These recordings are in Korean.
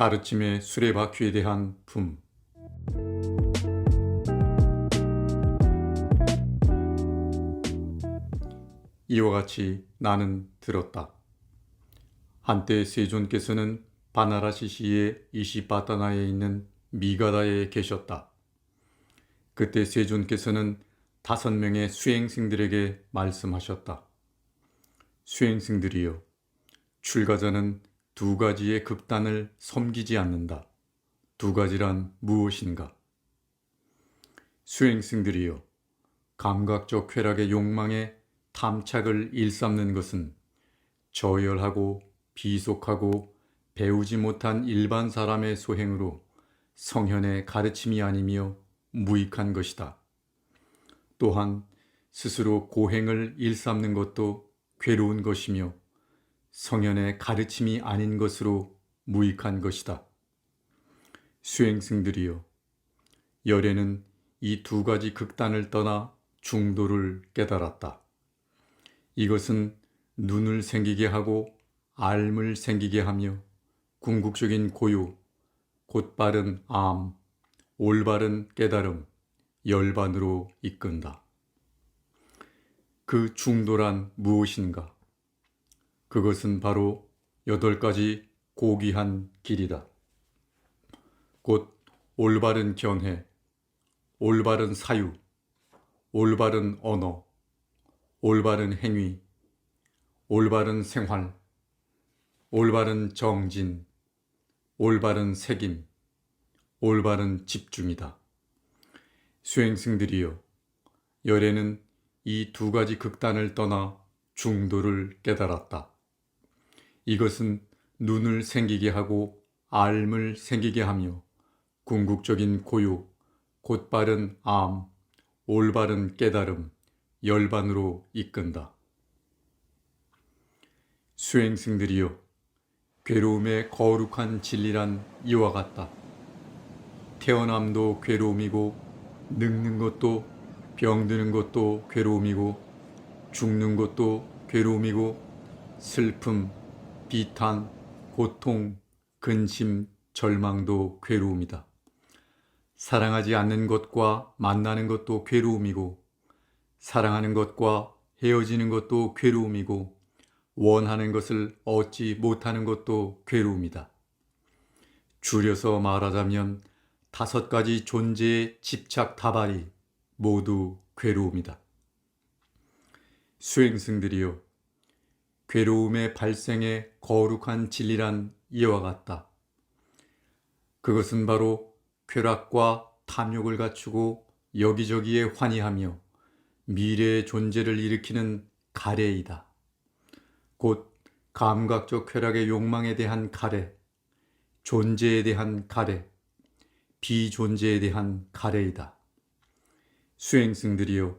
가르침의 수레바퀴에 대한 품 이와 같이 나는 들었다. 한때 세존께서는 바나라시시의 이시바타나에 있는 미가다에 계셨다. 그때 세존께서는 다섯 명의 수행생들에게 말씀하셨다. 수행생들이여, 출가자는 두 가지의 극단을 섬기지 않는다. 두 가지란 무엇인가? 수행생들이여, 감각적 쾌락의 욕망에 탐착을 일삼는 것은 저열하고 비속하고 배우지 못한 일반 사람의 소행으로 성현의 가르침이 아니며 무익한 것이다. 또한 스스로 고행을 일삼는 것도 괴로운 것이며 성현의 가르침이 아닌 것으로 무익한 것이다. 수행승들이여, 열애는 이 두 가지 극단을 떠나 중도를 깨달았다. 이것은 눈을 생기게 하고 알을 생기게 하며 궁극적인 고요, 곧바른 암, 올바른 깨달음, 열반으로 이끈다. 그 중도란 무엇인가? 그것은 바로 여덟 가지 고귀한 길이다. 곧 올바른 견해, 올바른 사유, 올바른 언어, 올바른 행위, 올바른 생활, 올바른 정진, 올바른 책임, 올바른 집중이다. 수행승들이여, 열애는 이 두 가지 극단을 떠나 중도를 깨달았다. 이것은 눈을 생기게 하고 알을 생기게 하며 궁극적인 고요, 곧바른 암, 올바른 깨달음, 열반으로 이끈다. 수행승들이여, 괴로움의 거룩한 진리란 이와 같다. 태어남도 괴로움이고, 늙는 것도, 병드는 것도 괴로움이고, 죽는 것도 괴로움이고, 슬픔, 비탄, 고통, 근심, 절망도 괴로움이다. 사랑하지 않는 것과 만나는 것도 괴로움이고, 사랑하는 것과 헤어지는 것도 괴로움이고, 원하는 것을 얻지 못하는 것도 괴로움이다. 줄여서 말하자면 다섯 가지 존재의 집착 다발이 모두 괴로움이다. 수행승들이여, 괴로움의 발생의 거룩한 진리란 이와 같다. 그것은 바로 쾌락과 탐욕을 갖추고 여기저기에 환희하며 미래의 존재를 일으키는 가래이다. 곧 감각적 쾌락의 욕망에 대한 가래, 존재에 대한 가래, 비존재에 대한 가래이다. 수행승들이여,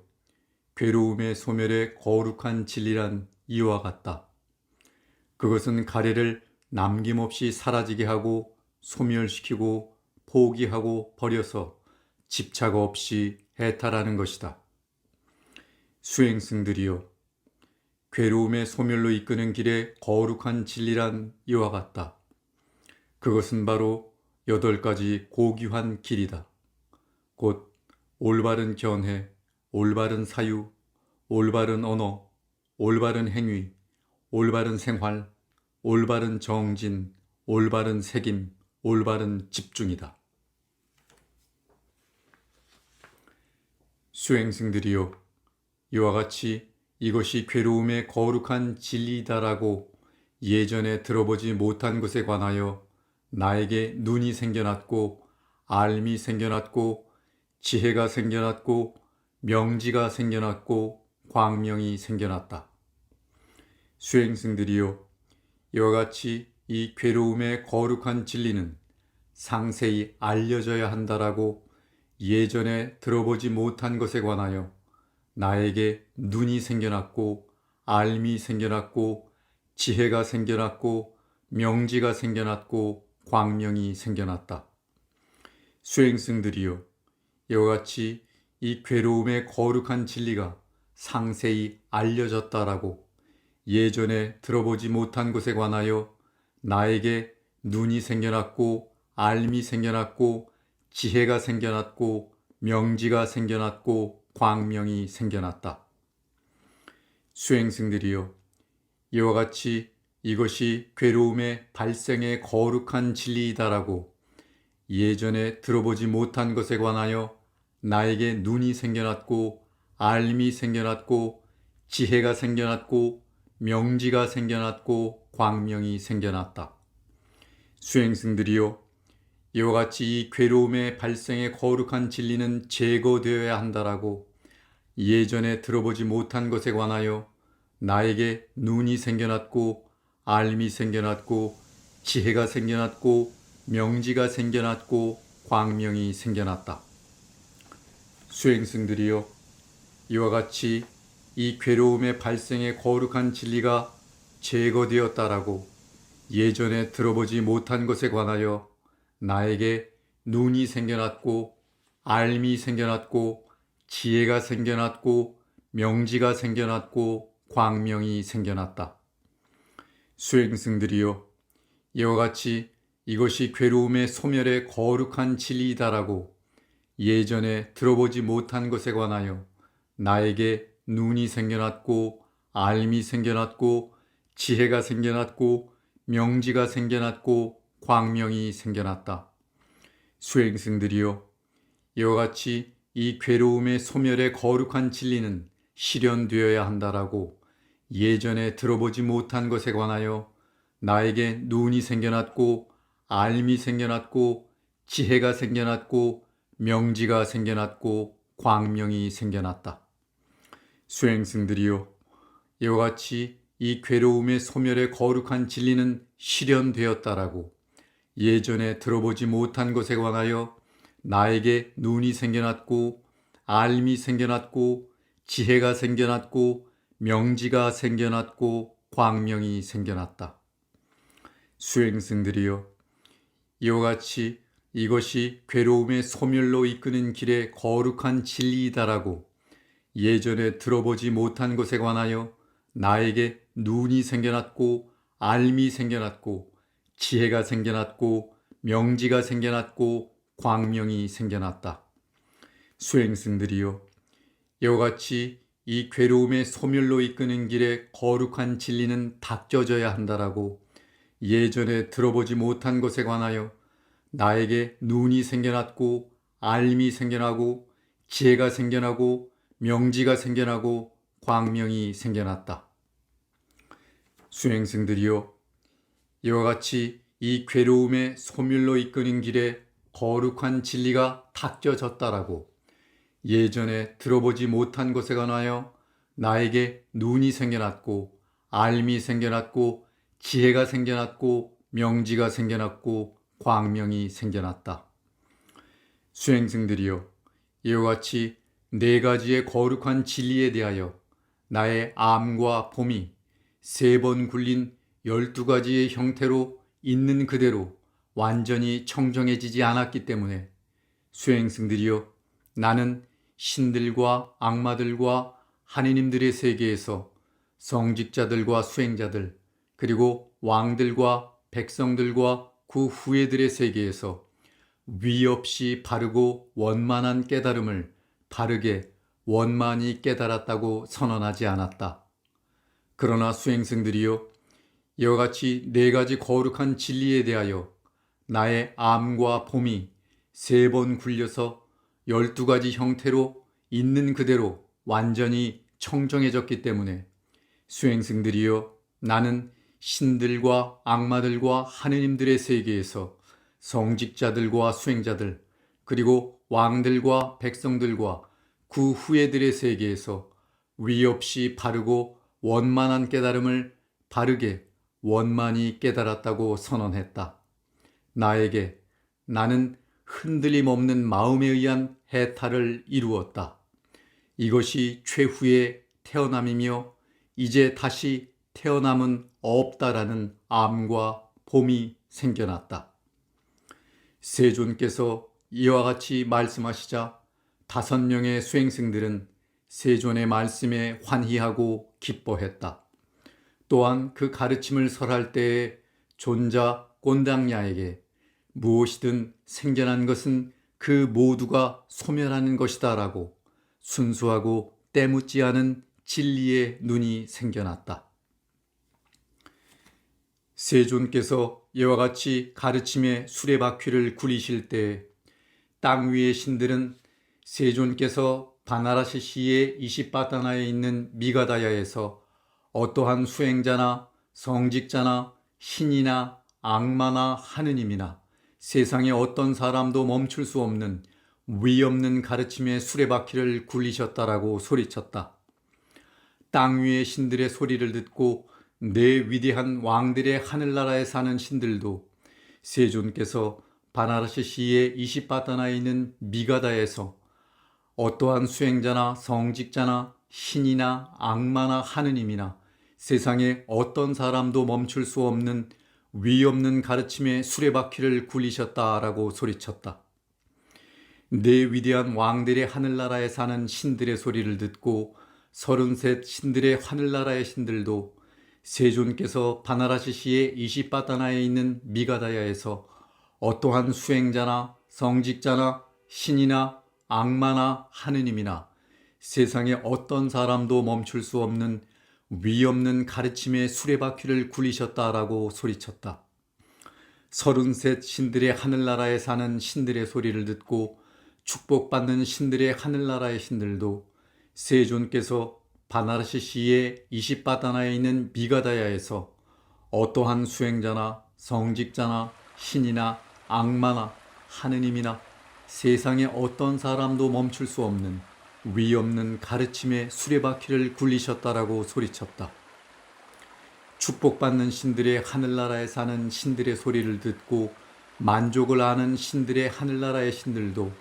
괴로움의 소멸의 거룩한 진리란 이와 같다. 그것은 가래를 남김없이 사라지게 하고 소멸시키고 포기하고 버려서 집착 없이 해탈하는 것이다. 수행승들이여, 괴로움의 소멸로 이끄는 길의 거룩한 진리란 이와 같다. 그것은 바로 여덟 가지 고귀한 길이다. 곧 올바른 견해, 올바른 사유, 올바른 언어, 올바른 행위, 올바른 생활, 올바른 정진, 올바른 책임, 올바른 집중이다. 수행승들이여, 이와 같이 이것이 괴로움의 거룩한 진리다라고 예전에 들어보지 못한 것에 관하여 나에게 눈이 생겨났고 알미 생겨났고 지혜가 생겨났고 명지가 생겨났고 광명이 생겨났다. 수행승들이여 이와 같이 이 괴로움의 거룩한 진리는 상세히 알려져야 한다라고 예전에 들어보지 못한 것에 관하여 나에게 눈이 생겨났고 알미 생겨났고 지혜가 생겨났고 명지가 생겨났고 광명이 생겨났다. 수행승들이여 이와 같이 이 괴로움의 거룩한 진리가 상세히 알려졌다라고 예전에 들어보지 못한 것에 관하여 나에게 눈이 생겨났고 알미 생겨났고 지혜가 생겨났고 명지가 생겨났고 광명이 생겨났다. 수행승들이여 이와 같이 이것이 괴로움의 발생의 거룩한 진리이다라고 예전에 들어보지 못한 것에 관하여 나에게 눈이 생겨났고 알미 생겨났고 지혜가 생겨났고 명지가 생겨났고 광명이 생겨났다. 수행승들이여 이와 같이 이 괴로움의 발생의 거룩한 진리는 제거되어야 한다라고 예전에 들어보지 못한 것에 관하여 나에게 눈이 생겨났고 알미 생겨났고 지혜가 생겨났고 명지가 생겨났고 광명이 생겨났다. 수행승들이여 이와 같이 이 괴로움의 발생의 거룩한 진리가 제거되었다라고 예전에 들어보지 못한 것에 관하여 나에게 눈이 생겨났고 알미 생겨났고 지혜가 생겨났고 명지가 생겨났고 광명이 생겨났다. 수행승들이여 이와 같이 이것이 괴로움의 소멸의 거룩한 진리이다라고 예전에 들어보지 못한 것에 관하여 나에게 눈이 생겨났고 알미 생겨났고 지혜가 생겨났고 명지가 생겨났고 광명이 생겨났다. 수행승들이여 이와 같이 이 괴로움의 소멸의 거룩한 진리는 실현되어야 한다라고 예전에 들어보지 못한 것에 관하여 나에게 눈이 생겨났고 알미 생겨났고 지혜가 생겨났고 명지가 생겨났고 광명이 생겨났다. 수행승들이여 이와 같이 이 괴로움의 소멸의 거룩한 진리는 실현되었다라고 예전에 들어보지 못한 것에 관하여 나에게 눈이 생겨났고 알미 생겨났고 지혜가 생겨났고 명지가 생겨났고 광명이 생겨났다. 수행승들이여 이와 같이 이것이 괴로움의 소멸로 이끄는 길의 거룩한 진리이다라고 예전에 들어보지 못한 것에 관하여 나에게 눈이 생겨났고 알미 생겨났고 지혜가 생겨났고 명지가 생겨났고 광명이 생겨났다. 수행승들이여 이와 같이 이 괴로움의 소멸로 이끄는 길의 거룩한 진리는 닥쳐져야 한다라고 예전에 들어보지 못한 것에 관하여 나에게 눈이 생겨났고 알미 생겨나고 지혜가 생겨나고 명지가 생겨나고 광명이 생겨났다. 수행승들이여 이와 같이 이 괴로움의 소멸로 이끄는 길에 거룩한 진리가 닥쳐졌다라고 예전에 들어보지 못한 것에 관하여 나에게 눈이 생겨났고 알미 생겨났고 지혜가 생겨났고 명지가 생겨났고 광명이 생겨났다. 수행승들이여 이와 같이 네 가지의 거룩한 진리에 대하여 나의 암과 봄이 세 번 굴린 열두 가지의 형태로 있는 그대로 완전히 청정해지지 않았기 때문에 수행승들이여 나는 신들과 악마들과 하느님들의 세계에서 성직자들과 수행자들 그리고 왕들과 백성들과 그 후예들의 세계에서 위 없이 바르고 원만한 깨달음을 바르게 원만히 깨달았다고 선언하지 않았다. 그러나 수행승들이여 이와 같이 네 가지 거룩한 진리에 대하여 나의 암과 봄이 세 번 굴려서 열두 가지 형태로 있는 그대로 완전히 청정해졌기 때문에 수행승들이여 나는 신들과 악마들과 하느님들의 세계에서 성직자들과 수행자들 그리고 왕들과 백성들과 그 후예들의 세계에서 위 없이 바르고 원만한 깨달음을 바르게 원만히 깨달았다고 선언했다. 나에게 나는 흔들림 없는 마음에 의한 해탈을 이루었다. 이것이 최후의 태어남이며 이제 다시 태어남은 없다라는 암과 봄이 생겨났다. 세존께서 이와 같이 말씀하시자 다섯 명의 수행승들은 세존의 말씀에 환희하고 기뻐했다. 또한 그 가르침을 설할 때에 존자 꼰당야에게 무엇이든 생겨난 것은 그 모두가 소멸하는 것이다 라고 순수하고 때묻지 않은 진리의 눈이 생겨났다. 세존께서 이와 같이 가르침의 수레바퀴를 굴리실 때 땅 위의 신들은 세존께서 바나라시 시의 이시바타나에 있는 미가다야에서 어떠한 수행자나 성직자나 신이나 악마나 하느님이나 세상의 어떤 사람도 멈출 수 없는 위없는 가르침의 수레바퀴를 굴리셨다라고 소리쳤다. 땅 위의 신들의 소리를 듣고 내 위대한 왕들의 하늘나라에 사는 신들도 세존께서 바나라시 시의 이시바타나에 있는 미가다에서 어떠한 수행자나 성직자나 신이나 악마나 하느님이나 세상에 어떤 사람도 멈출 수 없는 위없는 가르침의 수레바퀴를 굴리셨다라고 소리쳤다. 내 위대한 왕들의 하늘나라에 사는 신들의 소리를 듣고 서른셋 신들의 하늘나라의 신들도 세존께서 바나라시 시의 이시바타나에 있는 미가다야에서 어떠한 수행자나 성직자나 신이나 악마나 하느님이나 세상에 어떤 사람도 멈출 수 없는 위없는 가르침의 수레바퀴를 굴리셨다라고 소리쳤다. 서른셋 신들의 하늘나라에 사는 신들의 소리를 듣고 축복받는 신들의 하늘나라의 신들도 세존께서 바나르시시의 이십바다나에 있는 미가다야에서 어떠한 수행자나 성직자나 신이나 악마나 하느님이나 세상에 어떤 사람도 멈출 수 없는 위없는 가르침의 수레바퀴를 굴리셨다라고 소리쳤다. 축복받는 신들의 하늘나라에 사는 신들의 소리를 듣고 만족을 아는 신들의 하늘나라의 신들도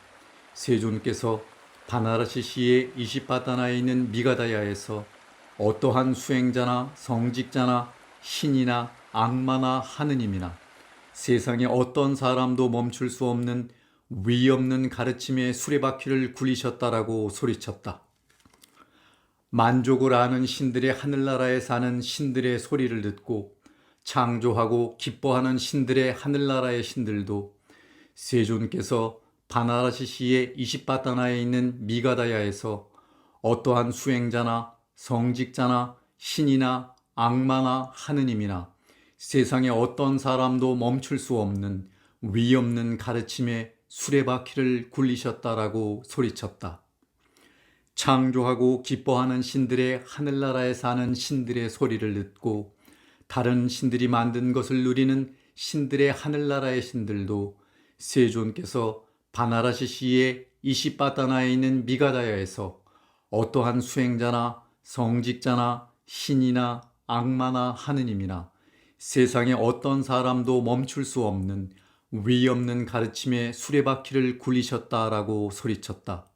세존께서 바나라시시의 이시바다나에 있는 미가다야에서 어떠한 수행자나 성직자나 신이나 악마나 하느님이나 세상에 어떤 사람도 멈출 수 없는 위없는 가르침의 수레바퀴를 굴리셨다라고 소리쳤다. 만족을 아는 신들의 하늘나라에 사는 신들의 소리를 듣고 창조하고 기뻐하는 신들의 하늘나라의 신들도 세존께서 바나라시시의 이십바다나에 있는 미가다야에서 어떠한 수행자나 성직자나 신이나 악마나 하느님이나 세상에 어떤 사람도 멈출 수 없는 위없는 가르침의 수레바퀴를 굴리셨다라고 소리쳤다. 창조하고 기뻐하는 신들의 하늘나라에 사는 신들의 소리를 듣고 다른 신들이 만든 것을 누리는 신들의 하늘나라의 신들도 세존께서 바나라시시의 이시바다나에 있는 미가다야에서 어떠한 수행자나 성직자나 신이나 악마나 하느님이나 세상에 어떤 사람도 멈출 수 없는 위없는 가르침의 수레바퀴를 굴리셨다라고 소리쳤다.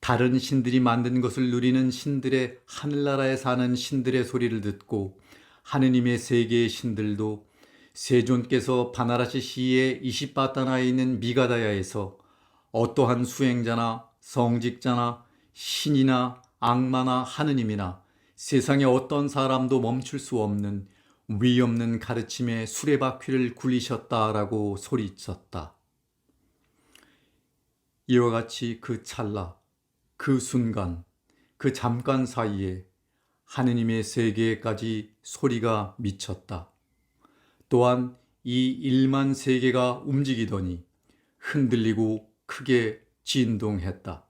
다른 신들이 만든 것을 누리는 신들의 하늘나라에 사는 신들의 소리를 듣고 하느님의 세계의 신들도 세존께서 바나라시 시의 이시바타나에 있는 미가다야에서 어떠한 수행자나 성직자나 신이나 악마나 하느님이나 세상에 어떤 사람도 멈출 수 없는 위없는 가르침의 수레바퀴를 굴리셨다라고 소리쳤다. 이와 같이 그 찰나, 그 순간, 그 잠깐 사이에 하느님의 세계까지 소리가 미쳤다. 또한 이 1만 세계가 움직이더니 흔들리고 크게 진동했다.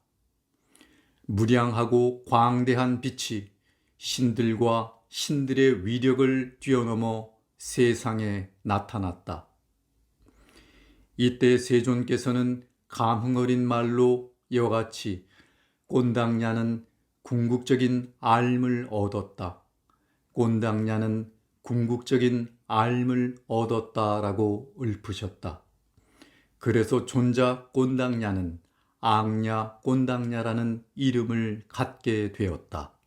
무량하고 광대한 빛이 신들과 신들의 위력을 뛰어넘어 세상에 나타났다. 이때 세존께서는 감흥 어린 말로 이와 같이 꼰당냐는 궁극적인 알을 얻었다. 꼰당냐는 궁극적인 알을 얻었다라고 읊으셨다. 그래서 존자 꼰당냐는 앙냐 꼰당냐라는 이름을 갖게 되었다.